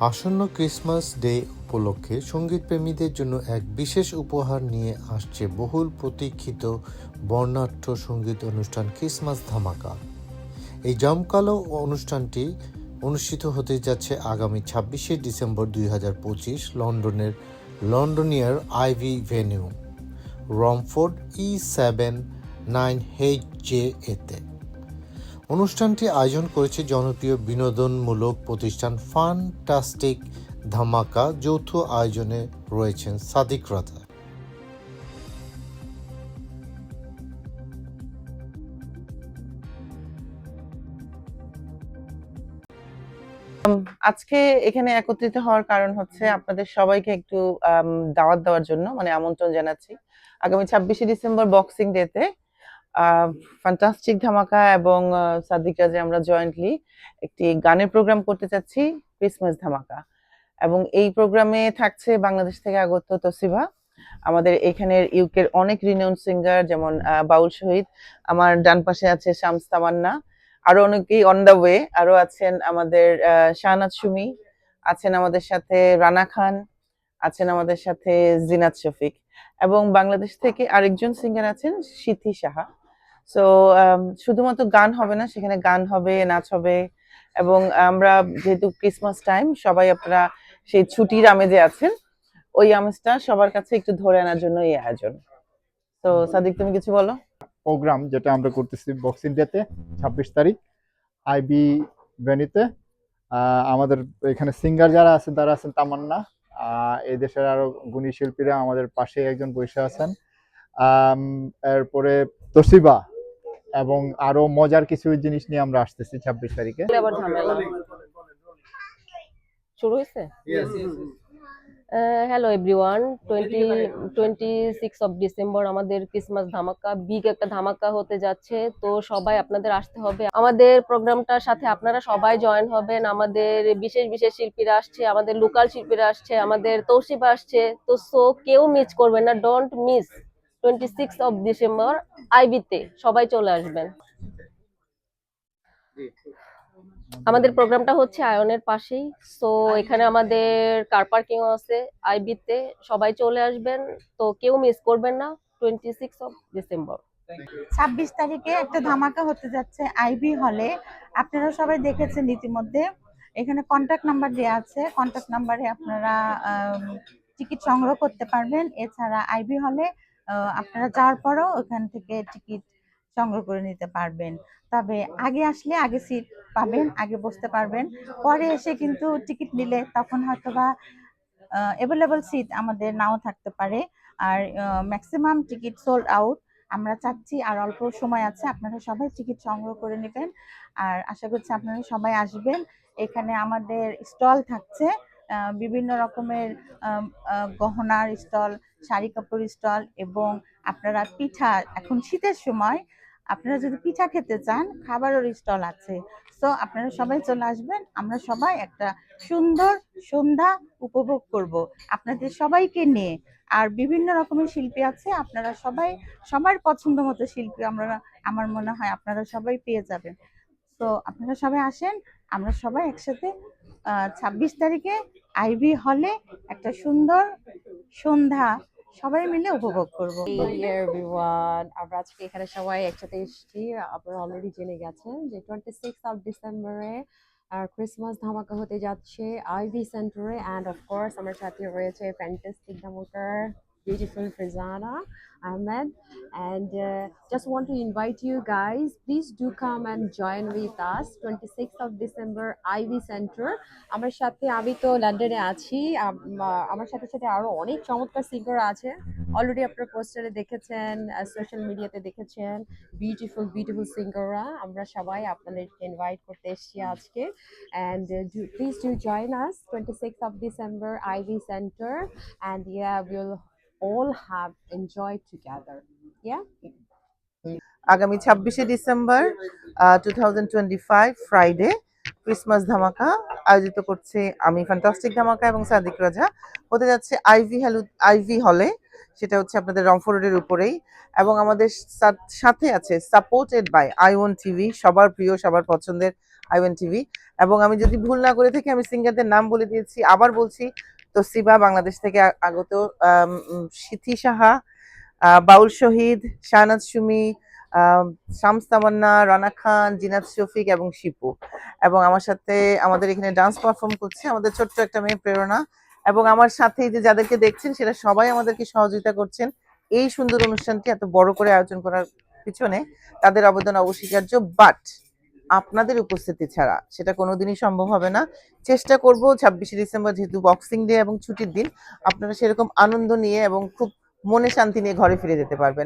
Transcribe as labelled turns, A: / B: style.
A: আসন্ন Christmas day উপলক্ষে সঙ্গীতপ্রেমীদের জন্য এক বিশেষ উপহার নিয়ে আসছে বহুল প্রতীক্ষিত বর্ণাঢ্য সংগীত অনুষ্ঠান ক্রিসমাস ধামাকা। এই জমকালো অনুষ্ঠানটি অনুষ্ঠিত হতে যাচ্ছে আগামী ছাব্বিশে ডিসেম্বর দুই হাজার পঁচিশ লন্ডনের লন্ডনিয়ার Ivy venue, Romford E seven nine H J এতে অনুষ্ঠানটি আয়োজন করেছে জনপ্রিয় বিনোদনমূলক প্রতিষ্ঠান ফান্টাস্টিক ধামাকা যৌথ আয়োজনে রয়েছেন সাদিক রাজা।
B: আজকে এখানে একত্রিত হওয়ার কারণ হচ্ছে আপনাদের সবাইকে একটু দাওয়াত দেওয়ার জন্য মানে আমন্ত্রণ জানাচ্ছি। আগামী ছাব্বিশে ডিসেম্বর বক্সিং ডেতে ফ্যান্টাস্টিক ধামাকা এবং সাদিক রাজে আমরা জয়েন্টলি একটি গানের প্রোগ্রাম করতে চাচ্ছি ক্রিসমাস ধামাকা। এবং এই প্রোগ্রামে থাকছে বাংলাদেশ থেকে আগত তসিবা আমাদের এখানের ইউকের অনেক রিনাউন সিঙ্গার যেমন বাউল শহীদ, আমার ডান পাশে আছে শামস তামান্না, আরও অনেকেই অন দ্য ওয়ে আরও আছেন আমাদের শাহনাজ সুমি, আছেন আমাদের সাথে রানা খান, আছেন আমাদের সাথে জিনাত শফিক। এবং বাংলাদেশ থেকে আরেকজন সিঙ্গার আছেন, সিথি সাহা। সো শুধুমাত্র গান হবে না, সেখানে গান হবে, নাচ হবে। এবং আমরা যেহেতু ক্রিসমাস টাইম সবাই আপনারা সেই ছুটির আমেজে আছেন। ওই আমেজটা সবার কাছে একটু ধরে আনার জন্য এই আয়োজন। তো সাদিক, তুমি কিছু বলো?
C: প্রোগ্রাম যেটা আমরা করতেছি বক্সিং ডেতে ছাব্বিশ তারিখ আইবি ভেনিতে আমাদের এখানে সিঙ্গার যারা আছেন, তারা আছেন তামান্না। এই দেশের আরও গুণী শিল্পীরা আমাদের পাশে একজন বসে আছেন। এরপরে তসিবা এবং আরও মজার কিছু জিনিস নিয়ে আমরা আসতেছি ছাব্বিশ তারিখে।
D: শুরু হয়েছে? Hello everyone twenty twenty six of December আমাদের ক্রিসমাস ধামাকা বিগ একটা ধামাকা হতে যাচ্ছে তো সবাই আপনাদের আসতে হবে। আমাদের প্রোগ্রামটার সাথে আপনারা সবাই জয়েন হবেন আমাদের বিশেষ বিশেষ শিল্পীরা আসছে আমাদের লোকাল শিল্পীরা আসছে আমাদের তৌসিবা আসছে তো সো কেউ মিস করবেন না don't miss twenty six of December আইবিতে সবাই চলে আসবেন। আমাদের প্রোগ্রামটা হচ্ছে আয়নের পাশেই। সো এখানে আমাদের কার পার্কিং আছে আইবিতে সবাই চলে আসবেন। তো কেউ মিস করবেন না টোয়েন্টি সিক্স অফ ডিসেম্বর
E: ছাব্বিশ তারিখে একটা ধামাকা হতে যাচ্ছে আইবি হলে আপনারা সবাই দেখেছেন ইতিমধ্যে। এখানে কন্ট্যাক্ট নাম্বার দেওয়া আছে। কন্ট্যাক্ট নাম্বারে আপনারা টিকিট সংগ্রহ করতে পারবেন। এছাড়া আইবি হলে আপনারা যাওয়ার পরও ওখান থেকে টিকিট সংগ্রহ করে নিতে পারবেন। তবে আগে আসলে আগে সিট পাবেন আগে বসতে পারবেন। পরে এসে কিন্তু টিকিট নিলে তখন হয়তোবা অ্যাভেলেবল সিট আমাদের নাও থাকতে পারে। আর ম্যাক্সিমাম টিকিট সোল্ড আউট আমরা চাচ্ছি আর অল্প সময় আছে আপনারা সবাই টিকিট সংগ্রহ করে নেবেন। আর আশা করছি আপনারা সবাই আসবেন। এখানে আমাদের স্টল থাকছে। বিভিন্ন রকমের গহনার স্টল, শাড়ি কাপড় স্টল এবং আপনারা পিঠা, এখন শীতের সময় আপনারা যদি পিঠা খেতে চান, খাবারের স্টল আছে। সো আপনারা সবাই চলে আসবেন, আমরা সবাই একটা সুন্দর সন্ধ্যা উপভোগ করব। আপনাদের সবাইকে নিয়ে। আর বিভিন্ন রকমের শিল্পী আছে, আপনারা সবাই, সবার পছন্দ মতো শিল্পী আমরা, আমার মনে হয় আপনারা সবাই পেয়ে যাবেন। তো আপনারা সবাই আসেন, আমরা সবাই একসাথে ছাব্বিশ তারিখে আইভি হলে একটা সুন্দর সন্ধ্যা সবাই মিলে উপভোগ করব।
F: আমরা আজকে এখানে সবাই একসাথে এসেছি আপনারা অলরেডি জেনে গেছেন যে টোয়েন্টি সিক্স অফ ডিসেম্বরে ক্রিসমাস ধামাকা হতে যাচ্ছে আইভি সেন্টারে অ্যান্ড অফকোর্স আমার সাথে রয়েছে ফ্যান্টাস্টিক ধামাকার beautiful Frizana Ahmed. And uh, just want to invite you guys please do come and join with us. 26th of December Ivy Center আমার সাথে আমি তো লন্ডনে আছি। আম- আ- আমার সাথে সাথে আরও অনেক চমৎকার সিঙ্গার আছে। অলরেডি আপনারা পোস্টারে দেখেছেন সোশ্যাল মিডিয়াতে দেখেছেন। বিউটিফুল বিউটিফুল সিঙ্গাররা আমরা সবাই আপনাদেরকে ইনভাইট করতে এসেছি আজকে। And please do join us twenty six of December Ivy centre and yeah will all have enjoyed together. Yeah?
B: আগামী ছাব্বিশে December two thousand twenty five Friday Christmas ধামাকা আয়োজিত করছে আমি ফ্যান্টাস্টিক ধামাকা এবং সাদিক রাজা হতে যাচ্ছে আইভি হ্যালু আইভি হলে সেটা হচ্ছে আপনাদের রংপুর রোডের উপরেই। এবং আমাদের সাথে আছে supported by I one TV সবার প্রিয়, সবার পছন্দের আইওএন টিভি এবং আমি যদি ভুল না করে থাকি, আমি সিঙ্গারদের নাম বলে দিয়েছি। আবার বলছি তসিবা বাংলাদেশ থেকে আগত সিথি সাহা বাউল শহীদ, শাহনাজ সুমি শামস তামান্না, রানা খান, জিনাত শফিক এবং শিপু। এবং আমার সাথে আমাদের এখানে ডান্স পারফর্ম করছে আমাদের ছোট্ট একটা মেয়ে প্রেরণা। এবং আমার সাথে যে যাদেরকে দেখছেন, সেটা সবাই আমাদেরকে সহযোগিতা করছেন। এই সুন্দর অনুষ্ঠানটি এত বড় করে আয়োজন করার পিছনে তাদের অবদান অবস্বীকার্য বাট আপনাদের উপস্থিতি ছাড়া, সেটা কোনোদিনই সম্ভব হবে না। চেষ্টা করব ছাব্বিশে ডিসেম্বর যেহেতু বক্সিং ডে এবং ছুটির দিন, আপনারা সেরকম আনন্দ নিয়ে এবং খুব মনে শান্তি নিয়ে ঘরে ফিরে যেতে পারবেন।